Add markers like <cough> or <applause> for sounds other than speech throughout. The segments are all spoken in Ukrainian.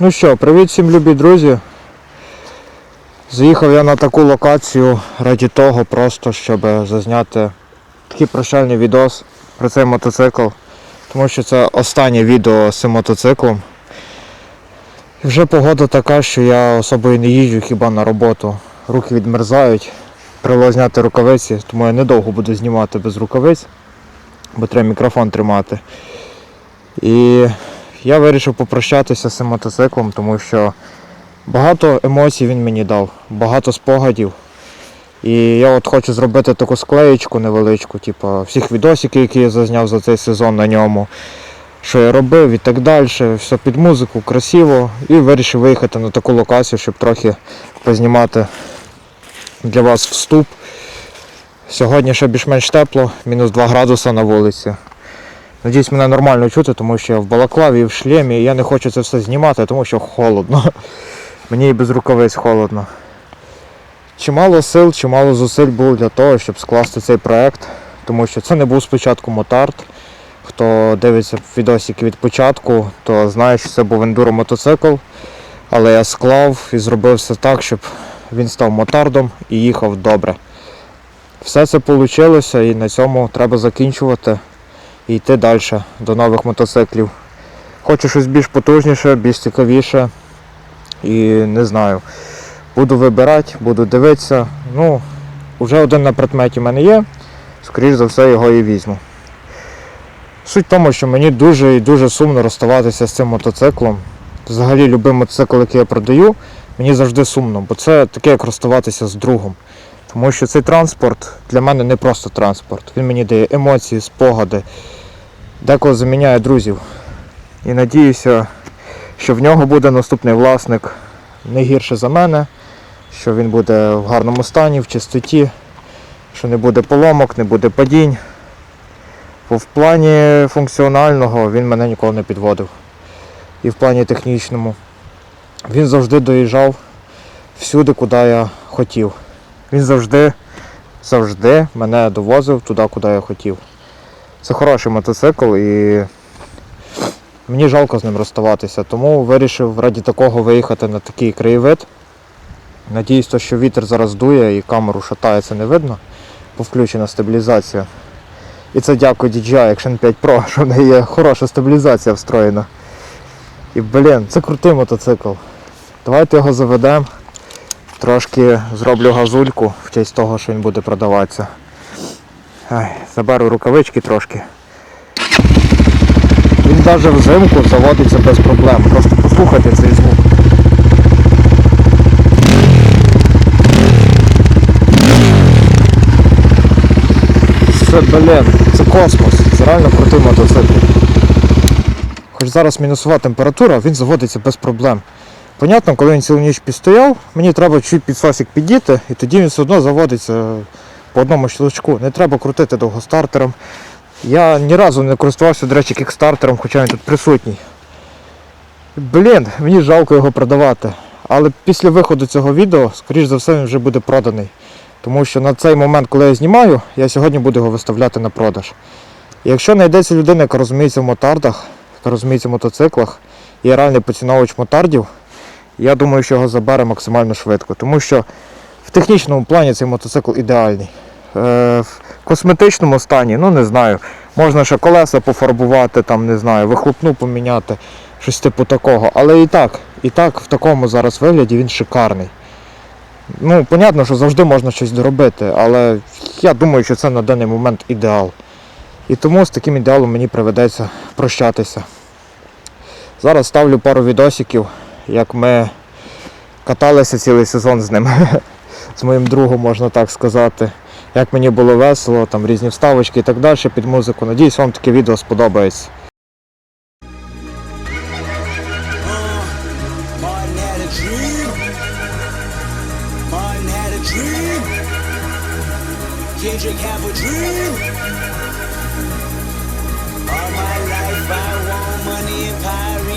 Ну що, привіт всім любі друзі. Заїхав я на таку локацію раді того, просто щоб зазняти такий прощальний відос про цей мотоцикл. Тому що це останнє відео з цим мотоциклом. І вже погода така, що я особою не їжджу хіба на роботу. Руки відмерзають. Треба зняти рукавиці, тому я недовго буду знімати без рукавиць, бо треба мікрофон тримати. І я вирішив попрощатися з цим мотоциклом, тому що багато емоцій він мені дав, багато спогадів. І я от хочу зробити таку склеєчку невеличку, типу всіх відосиків, які я зазняв за цей сезон на ньому, що я робив і так далі, все під музику, красиво. І вирішив виїхати на таку локацію, щоб трохи познімати для вас вступ. Сьогодні ще більш-менш тепло, мінус 2 градуса на вулиці. Надіюсь, мене нормально чути, тому що я в балаклаві в шлемі, і я не хочу це все знімати, тому що холодно. <laughs> Мені і без рукавиць холодно. Чимало сил, чимало зусиль було для того, щоб скласти цей проект, тому що це не був спочатку мотард. Хто дивиться відосики від початку, то знає, що це був ендуро мотоцикл. Але я склав і зробив все так, щоб він став мотардом і їхав добре. Все це вийшло і на цьому треба закінчувати і йти далі до нових мотоциклів. Хочу щось більш потужніше, більш цікавіше. І не знаю. Буду вибирати, буду дивитися. Ну, вже один на предметі в мене є. Скоріш за все його і візьму. Суть в тому, що мені дуже і дуже сумно розставатися з цим мотоциклом. Взагалі любий мотоцикл, який я продаю, мені завжди сумно, бо це таке, як розставатися з другом. Тому що цей транспорт для мене не просто транспорт. Він мені дає емоції, спогади, деколи заміняє друзів. І надіюся, що в нього буде наступний власник не гірше за мене, що він буде в гарному стані, в чистоті, що не буде поломок, не буде падінь. Бо в плані функціонального він мене ніколи не підводив. І в плані технічному. Він завжди доїжджав всюди, куди я хотів. Він завжди, завжди мене довозив туди, куди я хотів. Це хороший мотоцикл і мені жалко з ним розставатися, тому вирішив раді такого виїхати на такий краєвид. Надіюсь, що вітер зараз дує і камеру шатає, це не видно, бо включена стабілізація. І це дякую DJI Action 5 Pro, що в неї є хороша стабілізація встроєна. І блін, це крутий мотоцикл. Давайте його заведемо. Трошки зроблю газульку в честь того, що він буде продаватися. Ай, заберу рукавички трошки. Він навіть взимку заводиться без проблем. Просто послухайте цей звук. Це, блін, це космос. Це реально крутий мотоцикл. Хоч зараз мінусова температура, він заводиться без проблем. Понятно, коли він цілу ніч підстояв, мені треба чуть підсосик підійти, і тоді він все одно заводиться по одному щелчку. Не треба крутити довго стартером. Я ні разу не користувався, до речі, кікстартером, хоча він тут присутній. Блін, мені жалко його продавати. Але після виходу цього відео, скоріш за все, він вже буде проданий. Тому що на цей момент, коли я знімаю, я сьогодні буду його виставляти на продаж. І якщо знайдеться людина, яка розуміється в мотардах, яка розуміється в мотоциклах, і реальний поціновувач мотардів, я думаю, що його забере максимально швидко. Тому що в технічному плані цей мотоцикл ідеальний. Е, в косметичному стані, ну не знаю, можна ще колеса пофарбувати, там, не знаю, вихлопну поміняти, щось типу такого. Але і так, і так в такому зараз вигляді він шикарний. Ну, понятно, що завжди можна щось доробити, але я думаю, що це на даний момент ідеал. І тому з таким ідеалом мені приведеться прощатися. Зараз ставлю пару відосиків, як ми каталися цілий сезон з ним, <laughs> з моїм другом, можна так сказати. Як мені було весело, там різні вставочки і так далі під музику. Надіюсь, вам таке відео сподобається.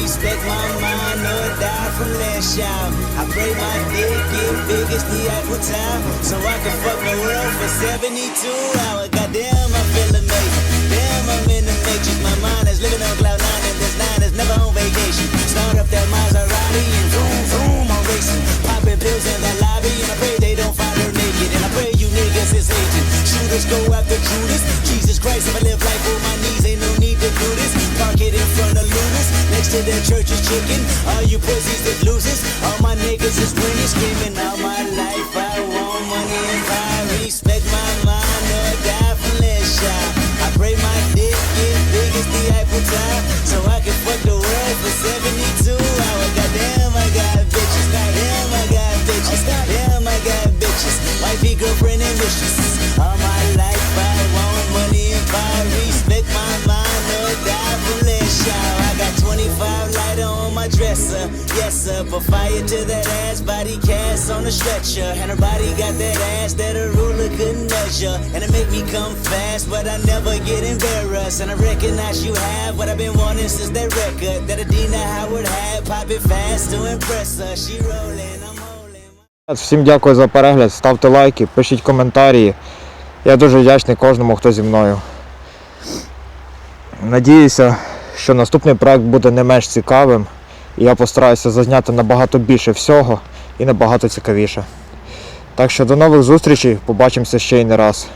Respect my mind, no die I pray my dick get big as the Apple time, so I can fuck the world for 72 hours. Goddamn, I feel amazing. Damn, I'm in the matrix. My mind is living on cloud nine, and this nine is never on vacation. Start up that Maserati and zoom, zoom, I'm racing. Popping pills in the lobby, and I pray they don't find her naked. And I pray you niggas is aging. Shooters go after Judas. Jesus Christ, if I live life on my knees, ain't no need to do this. Park it in front of Lunas, next to the church's chicken. All you pussies that loses. All my niggas is winning. Screaming all my life. I want money and power. Respect my mind or die from less shot. I pray my dick get big as the Eiffel Tower. So I can fuck the world for 72 hours. Goddamn, I got bitches. Goddamn, I got bitches. Damn, I got bitches. Wifey, girlfriend, and mistresses. All my life I want money and power. Respect my mind or die from less shower. I got 25 lighter on my dresser. Yes, sir. Put fire to that ass, body cast on a stretcher. And her body got that ass that a ruler couldn't measure. And it make me come fast, but I never get embarrassed. And I recognize you have what I've been wanting since that record that Adina Howard had. Pop it fast to impress her. She rolling, I'm holding. Всім дякую за перегляд, ставте лайки, пишіть коментарі. Я дуже вдячний кожному, хто зі мною. Надіюся, що наступний проект буде не менш цікавим. І я постараюся зазняти набагато більше всього і набагато цікавіше. Так що до нових зустрічей, побачимося ще й не раз.